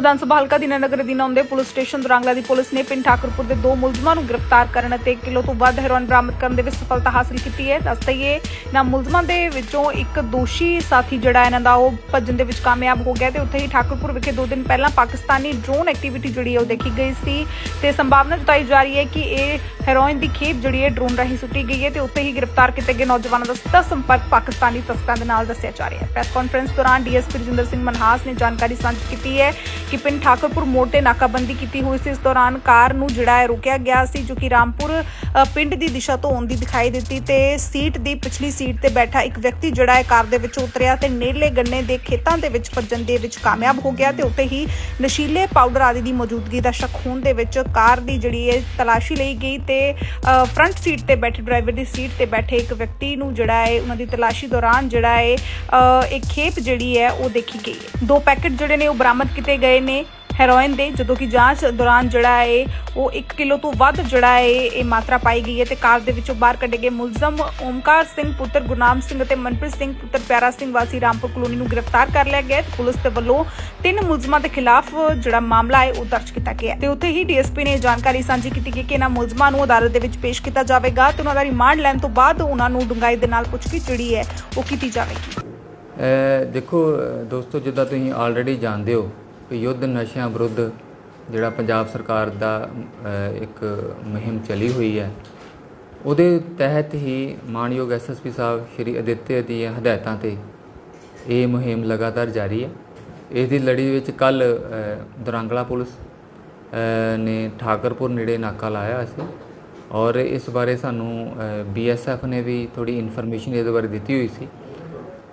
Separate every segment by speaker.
Speaker 1: ਵਿਧਾਨ ਸਭਾ ਹਲਕਾ ਦੀਨਾਨਗਰ ਅਧੀਨ ਆਉਂਦੇ ਪੁਲਿਸ ਸਟੇਸ਼ਨ ਦੁਰਾਂਗਲਾ ਦੀ ਪੁਲਿਸ ਨੇ ਪਿੰਡ ਠਾਕੁਰਪੁਰ ਦੇ ਦੋ ਮੁਲਜ਼ਮਾਂ ਨੂੰ ਗ੍ਰਿਫਤਾਰ ਕਰਨ ਅਤੇ 1 ਕਿਲੋ ਤੋਂ ਵੱਧ ਹੈਰੋਇਨ ਬਰਾਮਦ ਕਰਨ ਦੇ ਵਿੱਚ ਸਫਲਤਾ ਹਾਸਲ ਕੀਤੀ ਹੈ। ਦੱਸ ਦਈਏ ਇਹਨਾਂ ਮੁਲਜ਼ਮਾਂ ਦੇ ਵਿੱਚੋਂ ਇੱਕ ਦੋਸ਼ੀ ਸਾਥੀ ਜਿਹੜਾ ਇਹਨਾਂ ਦਾ ਉਹ ਭੱਜਣ ਦੇ ਵਿੱਚ ਕਾਮਯਾਬ ਹੋ ਗਿਆ ਤੇ ਉੱਥੇ ਹੀ ਠਾਕੁਰਪੁਰ ਵਿਖੇ ਦੋ ਦਿਨ ਪਹਿਲਾਂ ਪਾਕਿਸਤਾਨੀ ਡਰੋਨ ਐਕਟੀਵਿਟੀ ਜਿਹੜੀ ਹੈ ਉਹ ਦੇਖੀ ਗਈ ਸੀ ਤੇ ਸੰਭਾਵਨਾ ਜਤਾਈ ਜਾ ਰਹੀ ਹੈ ਕਿ ਇਹ ਹੈਰੋਇਨ ਦੀ ਖੇਪ ਜਿਹੜੀ ਹੈ ਡਰੋਨ ਰਾਹੀਂ ਸੁੱਟੀ ਗਈ ਹੈ ਤੇ ਉੱਥੇ ਹੀ ਗ੍ਰਿਫਤਾਰ ਕੀਤੇ ਗਏ ਨੌਜਵਾਨਾਂ ਦਾ ਸਿੱਧਾ ਸੰਪਰਕ ਪਾਕਿਸਤਾਨੀ ਤਸਕਰਾਂ ਦੇ ਨਾਲ ਦੱਸਿਆ ਜਾ ਰਿਹਾ ਹੈ। ਪ੍ਰੈਸ ਕਾਨਫਰੰਸ ਦੌਰਾਨ ਡੀਐਸਪੀ ਰਜਿੰਦਰ ਸਿੰਘ ਮਨਹਾਸ ਨੇ ਜਾਣਕਾਰੀ ਸਾਂਝੀ ਕੀਤੀ ਹੈ ਕਿ ਪਿੰਡ ਠਾਕੁਰਪੁਰ ਮੋੜ ਤੇ ਨਾਕਾਬੰਦੀ ਕੀਤੀ ਹੋਈ ਸੀ। ਇਸ ਦੌਰਾਨ ਕਾਰ ਨੂੰ ਜਿਹੜਾ ਹੈ ਰੋਕਿਆ ਗਿਆ ਸੀ ਜੋ ਕਿ ਰਾਮਪੁਰ ਪਿੰਡ ਦੀ ਦਿਸ਼ਾ ਤੋਂ ਆਉਂਦੀ ਦਿਖਾਈ ਦਿੱਤੀ ਤੇ ਸੀਟ ਦੀ ਪਿਛਲੀ ਸੀਟ ਤੇ ਬੈਠਾ ਇੱਕ ਵਿਅਕਤੀ ਜਿਹੜਾ ਹੈ ਕਾਰ ਦੇ ਵਿੱਚ ਉਤਰਿਆ ਤੇ ਨੇੜਲੇ ਗੰਨੇ ਦੇ ਖੇਤਾਂ ਦੇ ਵਿੱਚ ਭੱਜਣ ਦੇ ਵਿੱਚ ਕਾਮਯਾਬ ਹੋ ਗਿਆ ਤੇ ਉੱਤੇ ਹੀ ਨਸ਼ੀਲੇ ਪਾਊਡਰ ਆਦਿ ਦੀ ਮੌਜੂਦਗੀ ਦਾ ਸ਼ੱਕ ਹੋਣ ਦੇ ਵਿੱਚ ਕਾਰ ਦੀ ਜਿਹੜੀ ਹੈ ਤਲਾਸ਼ੀ ਲਈ ਗਈ ਤੇ ਫਰੰਟ ਸੀਟ ਤੇ ਬੈਠੇ ਡਰਾਈਵਰ ਦੀ ਸੀਟ ਤੇ ਬੈਠੇ ਇੱਕ ਵਿਅਕਤੀ ਨੂੰ ਜਿਹੜਾ ਹੈ ਉਹਨਾਂ ਦੀ ਤਲਾਸ਼ੀ ਦੌਰਾਨ ਜਿਹੜਾ ਹੈ ਅ, ਇੱਕ ਖੇਪ ਜਿਹੜੀ ਹੈ ਉਹ ਦੇਖੀ ਗਈ ਦੋ ਪੈਕੇਟ ਜਿਹੜੇ ਨੇ ਉਹ ਬਰਾਮਦ ਕੀਤੇ ਗਏ ਨੇ ਹੈਰੋਇਨ ਦੇ, ਜਦੋਂ ਕਿ ਜਾਂਚ ਦੌਰਾਨ ਜਿਹੜਾ ਹੈ, ਉਹ 1 ਕਿਲੋ ਤੋਂ ਵੱਧ ਜਿਹੜਾ ਹੈ, ਇਹ ਮਾਤਰਾ ਪਾਈ ਗਈ ਹੈ ਤੇ ਕਾਰ ਦੇ ਵਿੱਚੋਂ ਬਾਹਰ ਕੱਢੇ ਗਏ ਮੁਲਜ਼ਮ ਓਮਕਾਰ ਸਿੰਘ, ਪੁੱਤਰ ਗੁਰਨਾਮ ਸਿੰਘ ਅਤੇ ਮਨਪ੍ਰੀਤ ਸਿੰਘ, ਪੁੱਤਰ ਪਿਆਰਾ ਸਿੰਘ ਵਾਸੀ ਰਾਮਪੁਰ ਕਲੋਨੀ ਨੂੰ ਗ੍ਰਿਫਤਾਰ ਕਰ ਲਿਆ ਗਿਆ ਤੇ ਪੁਲਿਸ ਦੇ ਵੱਲੋਂ ਤਿੰਨ ਮੁਲਜ਼ਮਾਂ ਦੇ ਖਿਲਾਫ ਜਿਹੜਾ ਮਾਮਲਾ ਹੈ, ਉਹ ਦਰਜ ਕੀਤਾ ਗਿਆ ਤੇ ਉੱਥੇ ਹੀ ਡੀਐਸਪੀ ਨੇ ਜਾਣਕਾਰੀ ਸਾਂਝੀ ਕੀਤੀ ਕਿ ਇਹਨਾਂ ਮੁਲਜ਼ਮਾਂ ਨੂੰ ਅਦਾਲਤ ਦੇ ਵਿੱਚ ਪੇਸ਼ ਕੀਤਾ ਜਾਵੇਗਾ ਤੇ ਉਹਨਾਂ ਦਾ ਰਿਮਾਂਡ ਲੈਣ ਤੋਂ ਬਾਅਦ ਉਹਨਾਂ ਨੂੰ ਡੂੰਘਾਈ ਦੇ ਨਾਲ ਪੁੱਛਗਿੱਛ ਜਿਹੜੀ ਹੈ, ਉਹ ਕੀਤੀ ਜਾਵੇਗੀ।
Speaker 2: ਅਹ ਦੇਖੋ ਦੋਸਤੋ, ਜਿੱਦਾਂ ਤੁਸੀਂ ਆਲਰੇਡੀ ਜਾਣਦੇ ਹੋ ਯੁੱਧ ਨਸ਼ਿਆਂ ਵਿਰੁੱਧ ਜਿਹੜਾ ਪੰਜਾਬ ਸਰਕਾਰ ਦਾ ਇੱਕ ਮੁਹਿੰਮ ਚਲੀ ਹੋਈ ਹੈ, ਉਹਦੇ ਤਹਿਤ ਹੀ ਮਾਨਯੋਗ ਐਸਐਸਪੀ ਸਾਹਿਬ ਸ਼੍ਰੀ ਅਦਿੱਤਿਆ ਦੀਆਂ ਹਦਾਇਤਾਂ ਤੇ ਇਹ ਮੁਹਿੰਮ ਲਗਾਤਾਰ ਜਾਰੀ ਹੈ। ਇਸ ਦੀ ਲੜੀ ਵਿੱਚ ਕੱਲ ਦਰਾਂਗਲਾ ਪੁਲਿਸ ਨੇ ਠਾਕਰਪੁਰ ਨੇੜੇ ਨਾਕਾ ਲਾਇਆ ਸੀ ਔਰ ਇਸ ਬਾਰੇ ਸਾਨੂੰ ਬੀਐਸਐਫ ਨੇ ਵੀ ਥੋੜੀ ਇਨਫੋਰਮੇਸ਼ਨ ਇਹਦੇ ਬਾਰੇ ਦਿੱਤੀ ਹੋਈ ਸੀ।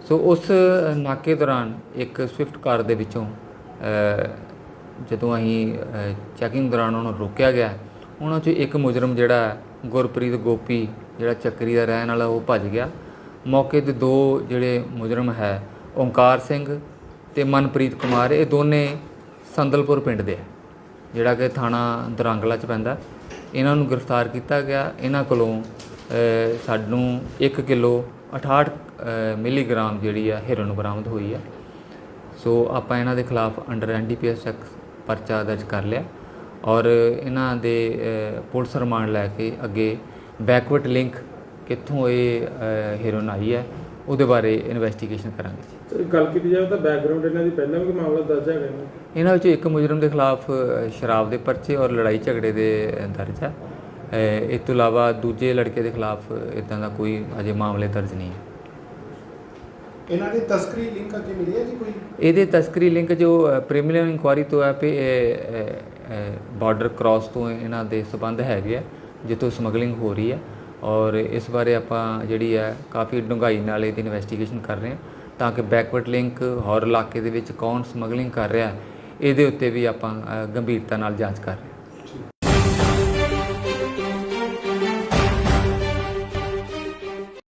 Speaker 2: ਸੋ ਉਸ ਨਾਕੇ ਦੌਰਾਨ ਇੱਕ ਸਵਿਫਟ ਕਾਰ ਦੇ ਵਿੱਚੋਂ ਜਦੋਂ ਅਸੀਂ ਚੈਕਿੰਗ ਦੌਰਾਨ ਉਹਨੂੰ ਰੋਕਿਆ ਗਿਆ, ਉਹਨਾਂ ਚੋਂ ਇੱਕ ਮੁਜਰਮ ਜਿਹੜਾ ਗੁਰਪ੍ਰੀਤ ਗੋਪੀ, ਜਿਹੜਾ ਚੱਕਰੀ ਦਾ ਰਹਿਣ ਵਾਲਾ, ਉਹ ਭੱਜ ਗਿਆ। ਮੌਕੇ ਤੇ ਦੋ ਜਿਹੜੇ ਮੁਜਰਮ ਹੈ ਓਂਕਾਰ ਸਿੰਘ ਤੇ ਮਨਪ੍ਰੀਤ ਕੁਮਾਰ, ਇਹ ਦੋਨੇ ਸੰਦਲਪੁਰ ਪਿੰਡ ਦੇ ਜਿਹੜਾ ਕਿ ਥਾਣਾ ਦਰਾਂਗਲਾ ਚ ਪੈਂਦਾ। ਇਹਨਾਂ ਨੂੰ ਗ੍ਰਿਫਤਾਰ ਕੀਤਾ ਗਿਆ। ਇਹਨਾਂ ਕੋਲੋਂ ਸਾਨੂੰ 1 ਕਿਲੋ 68 ਮਿਲੀਗ੍ਰਾਮ ਜਿਹੜੀ ਆ ਹੈਰੋਇਨ ਬਰਾਮਦ ਹੋਈ ਆ। ਸੋ ਆਪਾਂ ਇਹਨਾਂ ਦੇ ਖਿਲਾਫ ਅੰਡਰ ਐਨਡੀਪੀਐਸ ਐਕਟ ਪਰਚਾ ਦਰਜ ਕਰ ਲਿਆ ਔਰ ਇਹਨਾਂ ਦੇ ਪੁਲਿਸ ਰਿਮਾਂਡ ਲੈ ਕੇ ਅੱਗੇ ਬੈਕਵਰਡ ਲਿੰਕ ਕਿੱਥੋਂ ਇਹ ਹੈਰੋਇਨ ਆਈ ਹੈ ਉਹਦੇ ਬਾਰੇ ਇਨਵੈਸਟੀਗੇਸ਼ਨ ਕਰਾਂਗੇ ਜੀ।
Speaker 3: ਤੇ ਗੱਲ ਕੀਤੀ ਜਾਵੇ ਤਾਂ ਬੈਕਗ੍ਰਾਉਂਡ ਇਹਨਾਂ ਦੀ ਪਹਿਲਾਂ ਵੀ ਮਾਮਲਾ ਦਰਜ ਹੈਗਾ ਇਹਨਾਂ
Speaker 2: ਵਿੱਚੋਂ ਇੱਕ ਮੁਜਰਮ ਦੇ ਖਿਲਾਫ ਸ਼ਰਾਬ ਦੇ ਪਰਚੇ ਔਰ ਲੜਾਈ ਝਗੜੇ ਦੇ ਦਰਜ ਹੈ। ਇਸ ਤੋਂ ਇਲਾਵਾ ਦੂਜੇ ਲੜਕੇ ਦੇ ਖਿਲਾਫ ਇਦਾਂ ਦਾ ਕੋਈ ਅਜੇ ਮਾਮਲੇ ਦਰਜ ਨਹੀਂ ਹੈ।
Speaker 4: ਇਹਨਾਂ ਦੀ ਤਸਕਰੀ ਲਿੰਕ ਅੱਗੇ ਮਿਲੀ ਹੈ ਜੀ ਕੋਈ?
Speaker 2: ਇਹਦੇ ਤਸਕਰੀ ਲਿੰਕ ਜੋ ਪ੍ਰੀਮੀਨਰੀ ਇਨਕੁਆਰੀ ਤੋਂ ਹੈ ਕਿ ਬਾਰਡਰ ਕ੍ਰਾਸ ਤੋਂ ਇਹਨਾਂ ਦੇ ਸਬੰਧ ਹੈਗੇ ਆ, ਜਿੱਥੋਂ ਸਮਗਲਿੰਗ ਹੋ ਰਹੀ ਹੈ ਔਰ ਇਸ ਬਾਰੇ ਆਪਾਂ ਜਿਹੜੀ ਹੈ ਕਾਫੀ ਡੂੰਘਾਈ ਨਾਲ ਇਹਦੀ ਇਨਵੈਸਟੀਗੇਸ਼ਨ ਕਰ ਰਹੇ ਹਾਂ ਤਾਂ ਕਿ ਬੈਕਵਰਡ ਲਿੰਕ ਹੋਰ ਇਲਾਕੇ ਦੇ ਵਿੱਚ ਕੌਣ ਸਮਗਲਿੰਗ ਕਰ ਰਿਹਾ, ਇਹਦੇ ਉੱਤੇ ਵੀ ਆਪਾਂ ਗੰਭੀਰਤਾ ਨਾਲ ਜਾਂਚ ਕਰ ਰਹੇ ਹਾਂ